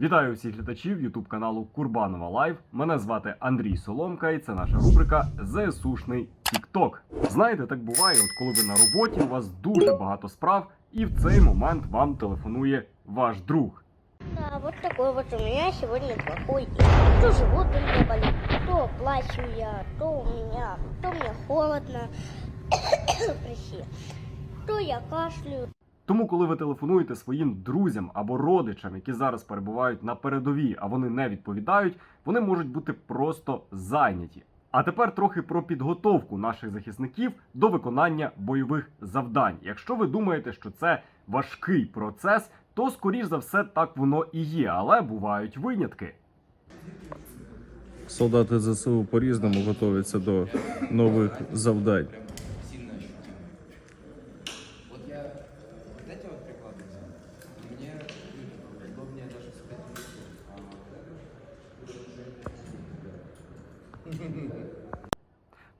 Вітаю всіх глядачів Ютуб каналу Курбанова Лайв. Мене звати Андрій Соломка, і це наша рубрика ЗСУшний Тікток. Знаєте, так буває, от коли ви на роботі, у вас дуже багато справ, і в цей момент вам телефонує ваш друг. Да, вот такой вот у меня сегодня плохой день. То живот у меня болит, то плачу я, то у меня, то мне холодно, то я кашляю. Тому, коли ви телефонуєте своїм друзям або родичам, які зараз перебувають на передовій, а вони не відповідають, вони можуть бути просто зайняті. А тепер трохи про підготовку наших захисників до виконання бойових завдань. Якщо ви думаєте, що це важкий процес, то скоріш за все так воно і є, але бувають винятки. Солдати ЗСУ по-різному готуються до нових завдань. сильно ощутимо. Вот я вот эти вот приклады взял, и мне ну, удобнее даже с этим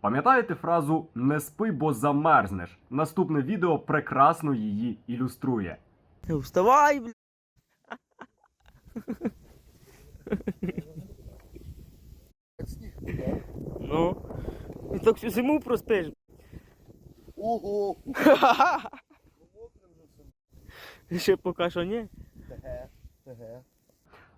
Пам'ятаєте фразу не спи, бо замерзнеш? Наступне відео прекрасно її ілюструє. Вставай, бля. Ну, і так всю зиму проспиш. Ого! Ще поки що ні. Теге.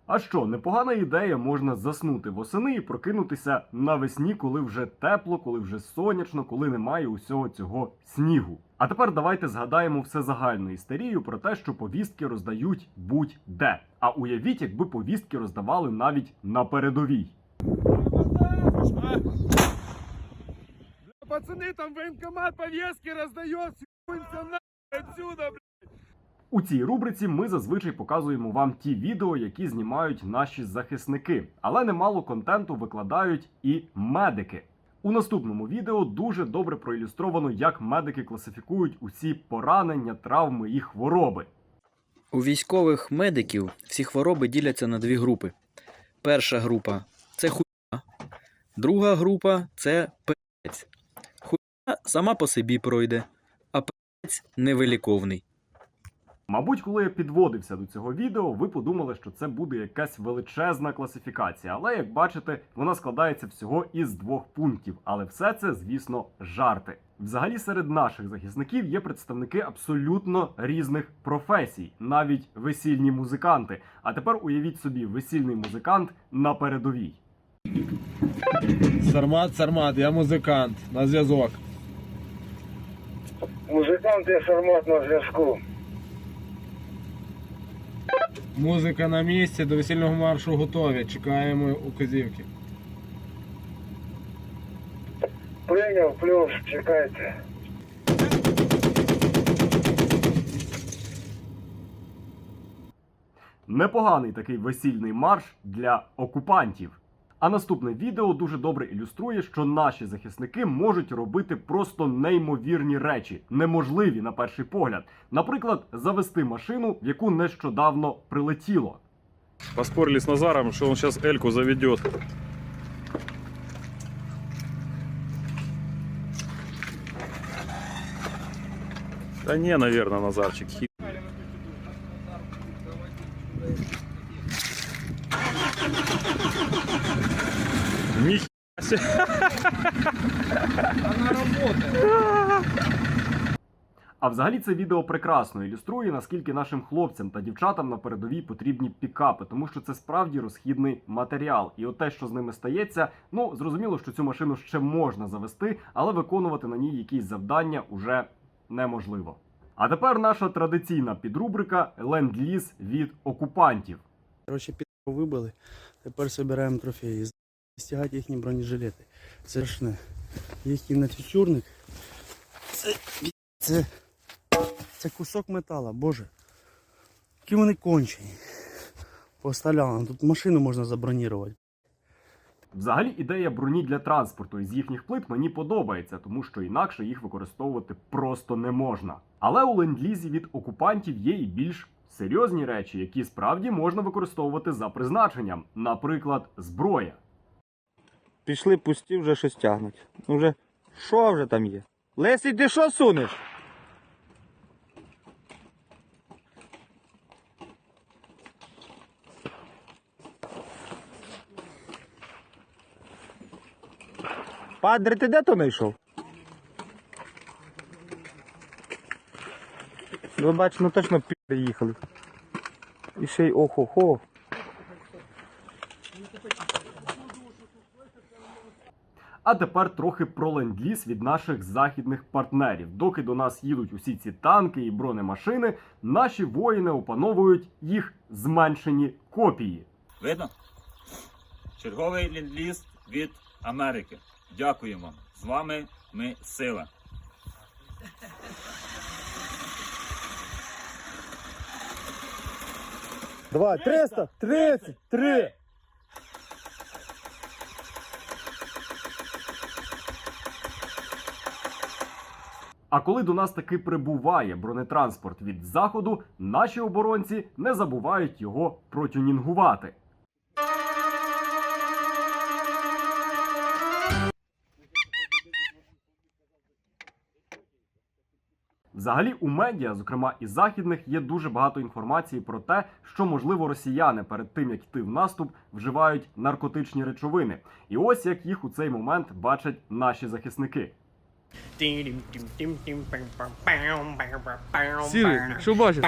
А що, непогана ідея, можна заснути восени і прокинутися навесні, коли вже тепло, коли вже сонячно, коли немає усього цього снігу. А тепер давайте згадаємо все загальну істерію про те, що повістки роздають будь-де. А уявіть, якби повістки роздавали навіть на передовій. Пацаны, там военкомат повестки раздает, съебаемся на отсюда, У цій рубриці ми зазвичай показуємо вам ті відео, які знімають наші захисники, але немало контенту викладають і медики. У наступному відео дуже добре проілюстровано, як медики класифікують усі поранення, травми і хвороби. У військових медиків всі хвороби діляться на дві групи. Перша група це хуйня, друга група це пець. Хуйня сама по собі пройде, а пець невиліковний. Мабуть, коли я підводився до цього відео, ви подумали, що це буде якась величезна класифікація. Але як бачите, вона складається всього із двох пунктів. Але все це, звісно, жарти. Взагалі, серед наших захисників є представники абсолютно різних професій, навіть весільні музиканти. А тепер уявіть собі, весільний музикант на передовій. Сармат, Сармат, я музикант, на зв'язок. Музикант і формат на зв'язку. Музика на місці, до весільного маршу готові. Чекаємо указівки. Прийняв, плюс, чекайте. Непоганий такий весільний марш для окупантів. А наступне відео дуже добре ілюструє, що наші захисники можуть робити просто неймовірні речі, неможливі на перший погляд. Наприклад, завести машину, в яку нещодавно прилетіло. Поспорили с Назаром, что он сейчас Эльку заведет. Да не, наверное, Назарчик. Хи- Нихера себе. А взагалі це відео прекрасно ілюструє, наскільки нашим хлопцям та дівчатам на передовій потрібні пікапи, тому що це справді розхідний матеріал. І от те, що з ними стається, ну зрозуміло, що цю машину ще можна завести, але виконувати на ній якісь завдання уже неможливо. А тепер наша традиційна підрубрика ленд-ліз від окупантів. Коротше, під вибили. Тепер збираємо трофеї. Стягати їхні бронежилети. Це ж не їхній нафічурник. Це, це, це кусок метала, боже. Які вони кончені. Поставляли. Тут машину можна забронірувати. Взагалі, ідея броні для транспорту із їхніх плит мені подобається, тому що інакше їх використовувати просто не можна. Але у ленд-лізі від окупантів є і більш серйозні речі, які справді можна використовувати за призначенням, наприклад, зброя. Пішли пусті, вже щось тягнуть. Ну вже що вже там є? Лесій, ти що сунеш? Падре, ти де то знайшов? Ви бачите, ну точно пі***ри їхали. І ще й охо-хо. А тепер трохи про ленд-ліз від наших західних партнерів. Доки до нас їдуть усі ці танки і бронемашини, наші воїни опановують їх зменшені копії. Видно? Черговий ленд-ліз від Америки. Дякуємо. З вами ми сила. Давай, 333! А коли до нас таки прибуває бронетранспорт від заходу, наші оборонці не забувають його протюнінгувати. Взагалі у медіа, зокрема і західних, є дуже багато інформації про те, що можливо росіяни перед тим як йти в наступ вживають наркотичні речовини. І ось як їх у цей момент бачать наші захисники. Сірий, що бачиш?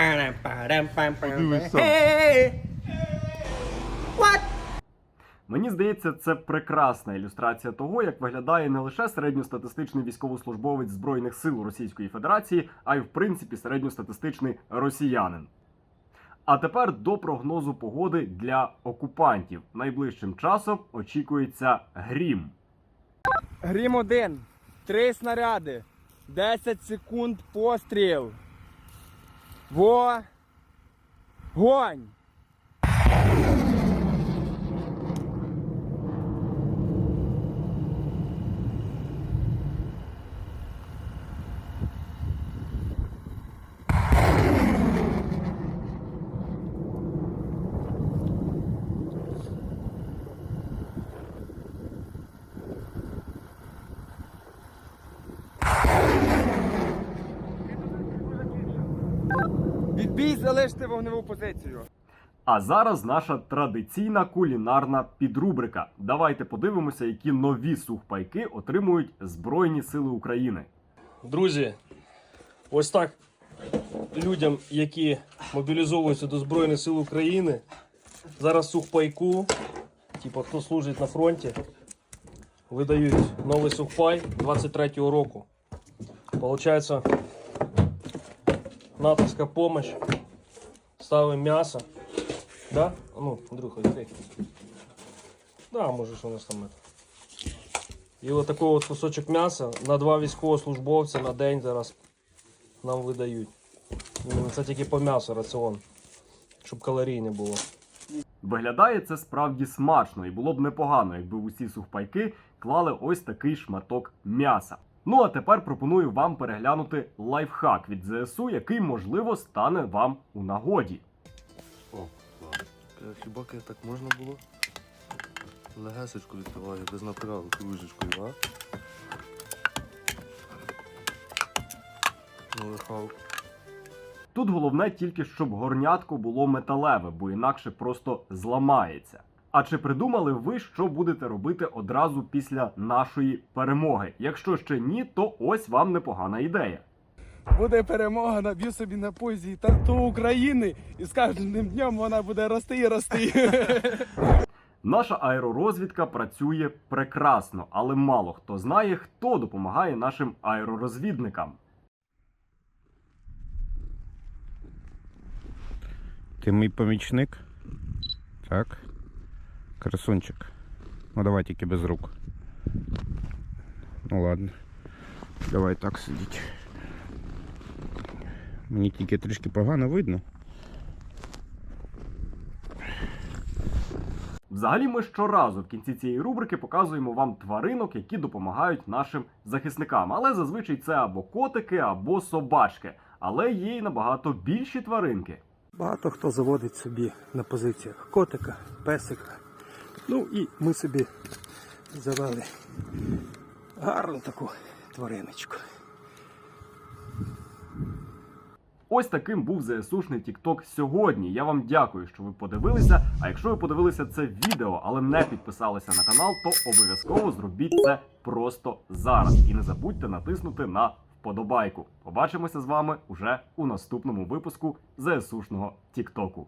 Мені здається, це прекрасна ілюстрація того, як виглядає не лише середньостатистичний військовослужбовець Збройних сил Російської Федерації, а й в принципі середньостатистичний росіянин. А тепер до прогнозу погоди для окупантів. Найближчим часом очікується грім. Грім один. Три снаряди. 10 секунд постріл. Во. Гонь. Залиште вогневу позицію. А зараз наша традиційна кулінарна підрубрика. Давайте подивимося, які нові сухпайки отримують Збройні Сили України. Друзі, ось так людям, які мобілізовуються до Збройних сил України, зараз сухпайку, типу хто служить на фронті, видають новий сухпай 23-го року. Получається натовська помощь. Ставимо м'ясо. Да? Ну, Андрюха, йди. Да, можеш у нас там. І от такий от кусочок м'яса на два військовослужбовця на день зараз нам видають. Це тільки по м'ясу раціон, щоб калорій було. Виглядає це справді смачно, і було б непогано, якби усі сухпайки клали ось такий шматок м'яса. Ну а тепер пропоную вам переглянути лайфхак від ЗСУ, який можливо стане вам у нагоді. О, Хіба так можна було? Легесечку відкриваю, без направу, кружечкою, а? Ну. Тут головне тільки, щоб горнятко було металеве, бо інакше просто зламається. А чи придумали ви, що будете робити одразу після нашої перемоги? Якщо ще ні, то ось вам непогана ідея. Буде перемога, наб'ю собі на позі тарту України, і з кожним днем вона буде рости і рости. Наша аеророзвідка працює прекрасно, але мало хто знає, хто допомагає нашим аеророзвідникам. Ти мій помічник? Так. Красунчик. Ну давай тільки без рук. Ну ладно. Давай так сидіть. Мені тільки трішки погано видно. Взагалі, ми щоразу в кінці цієї рубрики показуємо вам тваринок, які допомагають нашим захисникам. Але зазвичай це або котики, або собачки. Але є й набагато більші тваринки. Багато хто заводить собі на позиціях котика, песика. Ну і ми собі завели гарну таку твариночку. Ось таким був ЗСУшний TikTok сьогодні. Я вам дякую, що ви подивилися. А якщо ви подивилися це відео, але не підписалися на канал, то обов'язково зробіть це просто зараз. І не забудьте натиснути на вподобайку. Побачимося з вами уже у наступному випуску ЗСУшного TikTok.